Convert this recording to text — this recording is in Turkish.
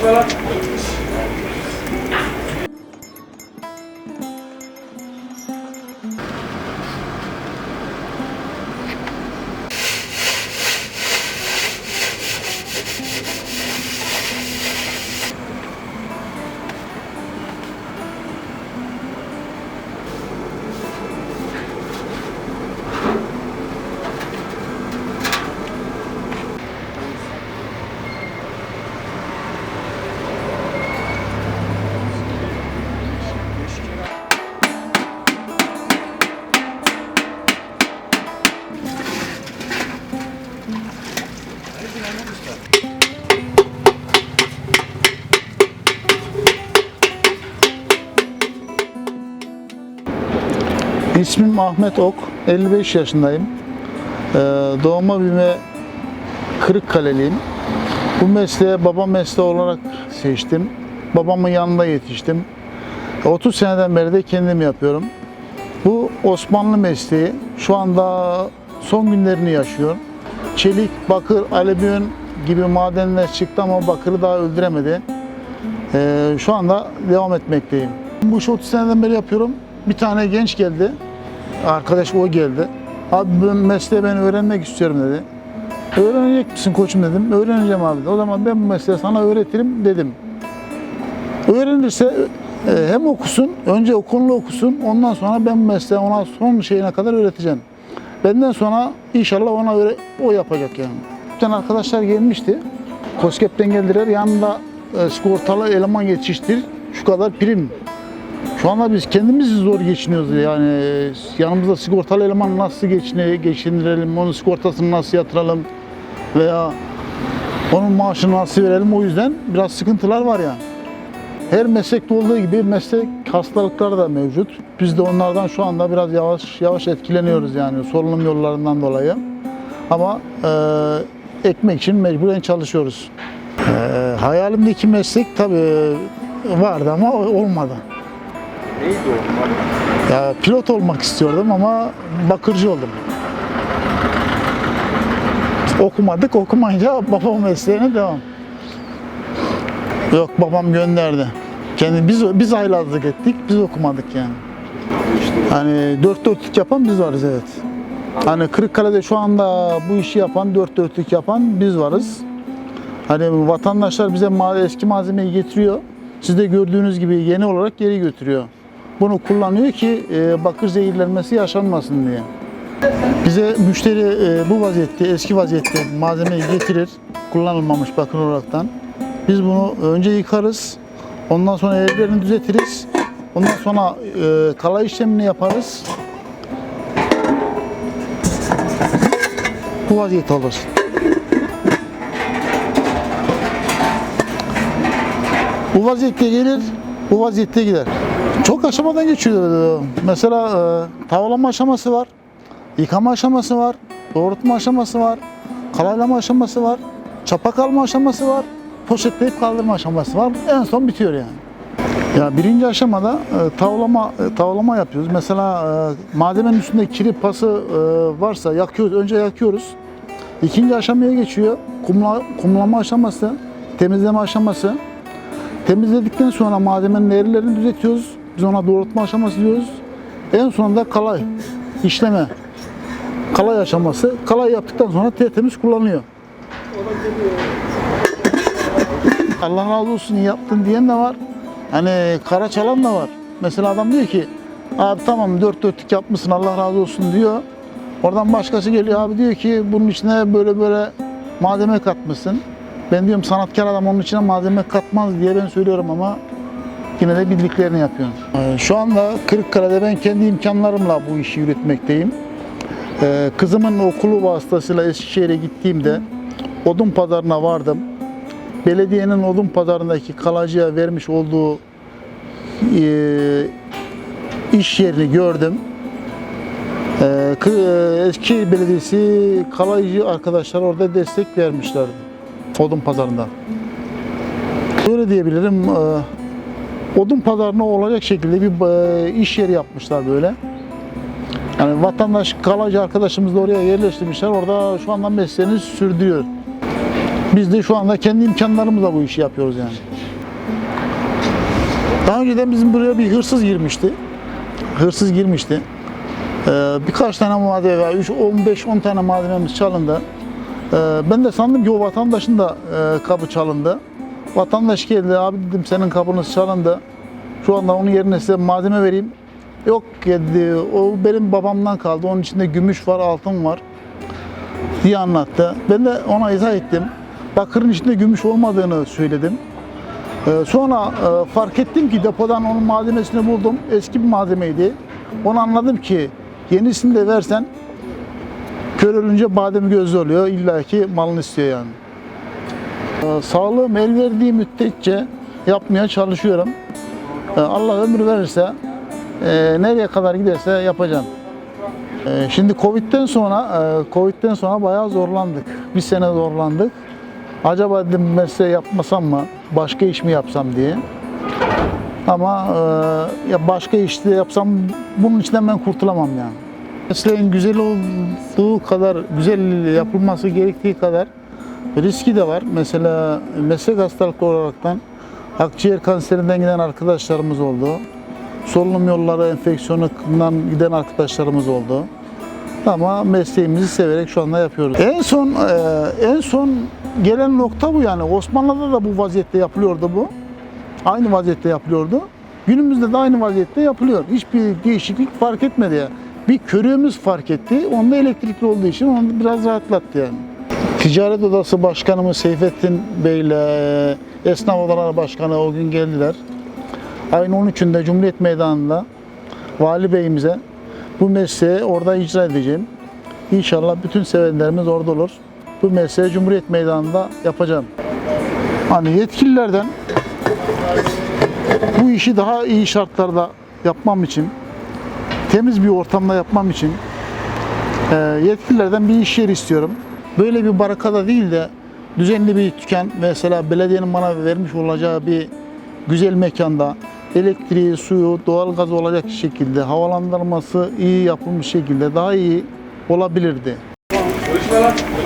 quella İsmim Ahmet Ok, 55 yaşındayım. Ee, Doğma büyüme Kırıkkaleliyim. Bu mesleğe baba mesleği olarak seçtim. Babamın yanında yetiştim. 30 seneden beri de kendim yapıyorum. Bu Osmanlı mesleği şu anda son günlerini yaşıyor. Çelik, bakır, alüminyum gibi madenler çıktı ama bakırı daha öldüremedi. Ee, şu anda devam etmekteyim. Bu işi 30 seneden beri yapıyorum. Bir tane genç geldi. Arkadaş o geldi. Abi ben mesleği ben öğrenmek istiyorum dedi. Öğrenecek misin koçum dedim. Öğreneceğim abi. O zaman ben bu mesleği sana öğretirim dedim. Öğrenirse e, hem okusun, önce okulunu okusun, ondan sonra ben bu mesleği ona son şeyine kadar öğreteceğim. Benden sonra inşallah ona öyle o yapacak yani. Tane arkadaşlar gelmişti. Koskep'ten geldiler. Yanında e, sigortalı eleman yetiştir. Şu kadar prim. Şu anda biz kendimiz zor geçiniyoruz yani yanımızda sigortalı eleman nasıl geçine, geçindirelim, onun sigortasını nasıl yatıralım veya onun maaşını nasıl verelim o yüzden biraz sıkıntılar var yani. Her meslekte olduğu gibi meslek hastalıkları da mevcut. Biz de onlardan şu anda biraz yavaş yavaş etkileniyoruz yani solunum yollarından dolayı. Ama e, ekmek için mecburen çalışıyoruz. E, hayalimdeki meslek tabii vardı ama olmadı. Neydi o? Ya pilot olmak istiyordum ama bakırcı oldum. Okumadık, okumayınca babam mesleğine devam. Yok babam gönderdi. Kendi biz biz aylazlık ettik, biz okumadık yani. Hani dört dörtlük yapan biz varız evet. Hani Kırıkkale'de şu anda bu işi yapan, dört dörtlük yapan biz varız. Hani vatandaşlar bize eski malzemeyi getiriyor. Siz de gördüğünüz gibi yeni olarak geri götürüyor. Bunu kullanıyor ki e, bakır zehirlenmesi yaşanmasın diye. Bize müşteri e, bu vaziyette, eski vaziyette malzemeyi getirir. Kullanılmamış bakır olaraktan. Biz bunu önce yıkarız. Ondan sonra ellerini düzeltiriz. Ondan sonra e, kala işlemini yaparız. Bu vaziyette olur. Bu vaziyette gelir, bu vaziyette gider. Çok aşamadan geçiyor. Mesela e, tavalama aşaması var, yıkama aşaması var, doğrultma aşaması var, kalaylama aşaması var, çapak alma aşaması var, poşetleyip kaldırma aşaması var. En son bitiyor yani. Ya birinci aşamada e, tavlama e, tavlama yapıyoruz. Mesela e, malzemenin üstünde kiri pası e, varsa yakıyoruz. Önce yakıyoruz. İkinci aşamaya geçiyor. Kumla, kumlama aşaması, temizleme aşaması. Temizledikten sonra malzemenin eğrilerini düzeltiyoruz. Biz ona doğrultma aşaması diyoruz. En sonunda kalay, işleme. Kalay aşaması. Kalay yaptıktan sonra tertemiz kullanılıyor. Allah razı olsun yaptın diyen de var. Hani kara çalan da var. Mesela adam diyor ki abi tamam dört dörtlük yapmışsın Allah razı olsun diyor. Oradan başkası geliyor abi diyor ki bunun içine böyle böyle malzeme katmışsın. Ben diyorum sanatkar adam onun içine malzeme katmaz diye ben söylüyorum ama yine de bildiklerini yapıyorum. Ee, Şu anda Kırıkkale'de ben kendi imkanlarımla bu işi yürütmekteyim. Ee, Kızımın okulu vasıtasıyla Eskişehir'e gittiğimde odun pazarına vardım. Belediyenin odun pazarındaki kalacıya vermiş olduğu e, iş yerini gördüm. Ee, e, Eskişehir Belediyesi kalaycı arkadaşlar orada destek vermişlerdi odun pazarında. Öyle diyebilirim. E, Odun pazarına olacak şekilde bir e, iş yeri yapmışlar böyle. Yani vatandaş kalaycı arkadaşımız da oraya yerleştirmişler. Orada şu anda mesleğini sürdürüyor. Biz de şu anda kendi imkanlarımızla bu işi yapıyoruz yani. Daha önceden bizim buraya bir hırsız girmişti. Hırsız girmişti. Ee, birkaç tane malzeme, veya 3, 15-10 tane malzememiz çalındı. Ee, ben de sandım ki o vatandaşın da e, kapı çalındı. Vatandaş geldi, abi dedim senin kapınız çalındı. Şu anda onun yerine size malzeme vereyim. Yok dedi, o benim babamdan kaldı. Onun içinde gümüş var, altın var diye anlattı. Ben de ona izah ettim. Bakırın içinde gümüş olmadığını söyledim. Ee, sonra e, fark ettim ki depodan onun malzemesini buldum. Eski bir malzemeydi. Onu anladım ki yenisini de versen kör ölünce badem gözlü oluyor. İlla ki malını istiyor yani. Sağlığım el verdiği müddetçe yapmaya çalışıyorum. Ee, Allah ömür verirse e, nereye kadar giderse yapacağım. Ee, Şimdi Covid'den sonra e, Covid'den sonra bayağı zorlandık. Bir sene zorlandık. Acaba dedim mesleği yapmasam mı, başka iş mi yapsam diye. Ama e, ya başka işte yapsam bunun içinden ben kurtulamam yani. Mesleğin güzel olduğu kadar, güzel yapılması gerektiği kadar riski de var. Mesela meslek hastalıklı olaraktan akciğer kanserinden giden arkadaşlarımız oldu. Solunum yolları enfeksiyonundan giden arkadaşlarımız oldu. Ama mesleğimizi severek şu anda yapıyoruz. En son e, en son gelen nokta bu yani. Osmanlı'da da bu vaziyette yapılıyordu bu. Aynı vaziyette yapılıyordu. Günümüzde de aynı vaziyette yapılıyor. Hiçbir değişiklik fark etmedi ya. Bir körüğümüz fark etti. Onda elektrikli olduğu için onu biraz rahatlattı yani. Ticaret Odası Başkanımız Seyfettin Bey ile e, Esnaf Odaları Başkanı o gün geldiler. Ayın 13'ünde Cumhuriyet Meydanı'nda Vali Bey'imize bu mesleği orada icra edeceğim. İnşallah bütün sevenlerimiz orada olur. Bu mesleği Cumhuriyet Meydanı'nda yapacağım. Hani yetkililerden bu işi daha iyi şartlarda yapmam için, temiz bir ortamda yapmam için e, yetkililerden bir iş yeri istiyorum. Böyle bir barakada değil de düzenli bir dükkan mesela belediyenin bana vermiş olacağı bir güzel mekanda elektriği, suyu, doğalgaz olacak şekilde havalandırması iyi yapılmış şekilde daha iyi olabilirdi. Lan.